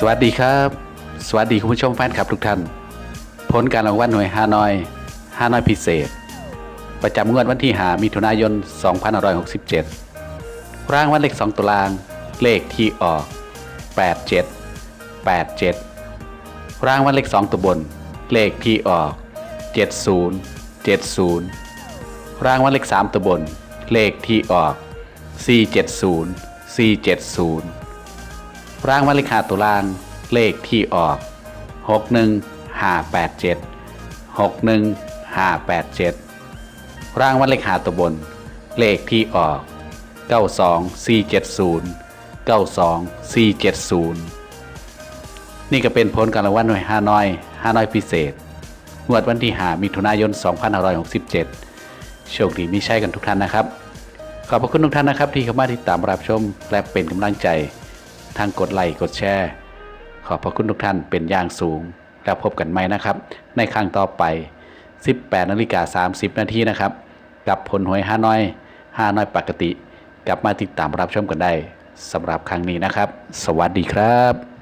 สวัสดีครับ สวัสดีคุณผู้ชมแฟนคลับทุกท่าน ผลการรางวัลหน่วยฮานอยฮานอยพิเศษ ประจำงวดวันที่หามิถุนายน 2567ร่างวันเลข 2ตัวลางเลขที่ออก 87 87ร่างวันเลข 2ตัวบน เลขที่ออก 70 70ร่างวันเลข 3ตัวบน เลขที่ออก 470 470 ร่างวัลขหาตัวล่างเลขที่ออก 61 587 61 587 ร่างวัลขหาตัวบน เลขที่ออก 92 470 92 470 นี่ก็เป็นผลการรางวัลหน่วยฮานอยฮานอยพิเศษงวดวันที่หามิถุนายน 2567 โชคดีมีใช่กันทุกท่านนะครับ ขอบพระคุณทุกท่านนะครับที่เข้ามาติดตามรับชมและเป็นกำลังใจ ทางกดไลค์กดแชร์ขอบพระคุณทุกท่านเป็นอย่างสูง แล้วพบกันใหม่นะครับ ในครั้งต่อไป 18นาฬิกา30 นาทีนะครับ กับผลหวยห้าน้อยห้าน้อยปกติ กลับมาติดตามรับชมกันได้สำหรับครั้งนี้นะครับ สวัสดีครับ